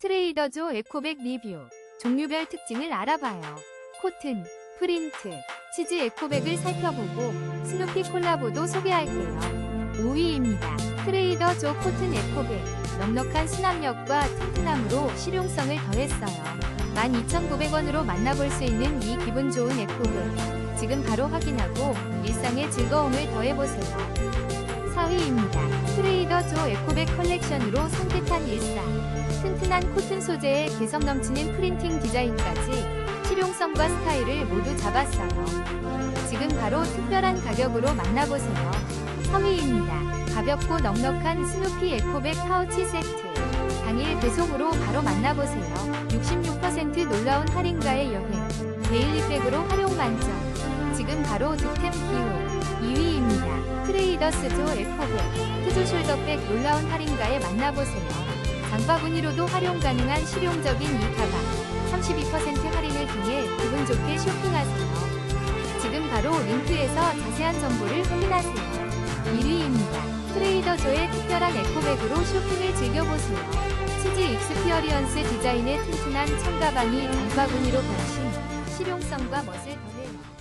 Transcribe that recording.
트레이더조 에코백 리뷰. 종류별 특징을 알아봐요. 코튼, 프린트, 치즈 에코백을 살펴보고 스누피 콜라보도 소개할게요. 5위입니다. 트레이더조 코튼 에코백. 넉넉한 수납력과 튼튼함으로 실용성을 더했어요. 12,900원으로 만나볼 수 있는 이 기분 좋은 에코백. 지금 바로 확인하고 일상의 즐거움을 더해보세요. 4위입니다. 트레이더 조 에코백 컬렉션으로 산뜻한 일상. 튼튼한 코튼 소재에 개성 넘치는 프린팅 디자인까지 실용성과 스타일을 모두 잡았어요. 지금 바로 특별한 가격으로 만나보세요. 3위입니다. 가볍고 넉넉한 스누피 에코백 파우치 세트. 당일 배송으로 바로 만나보세요. 66% 놀라운 할인가의 여행. 데일리백으로 활용 만점. 지금 바로 득템 기호 2위입니다. 트레이더스조 에코백 트조 숄더백 놀라운 할인가에 만나보세요. 장바구니로도 활용 가능한 실용적인 이 가방 32% 할인을 통해 기분 좋게 쇼핑하세요. 지금 바로 링크에서 자세한 정보를 확인하세요. 1위입니다. 트레이더조의 특별한 에코백으로 쇼핑을 즐겨보세요. 치즈 익스피어리언스 디자인의 튼튼한 청가방이 장바구니로 변신, 실용성과 멋을 더해요.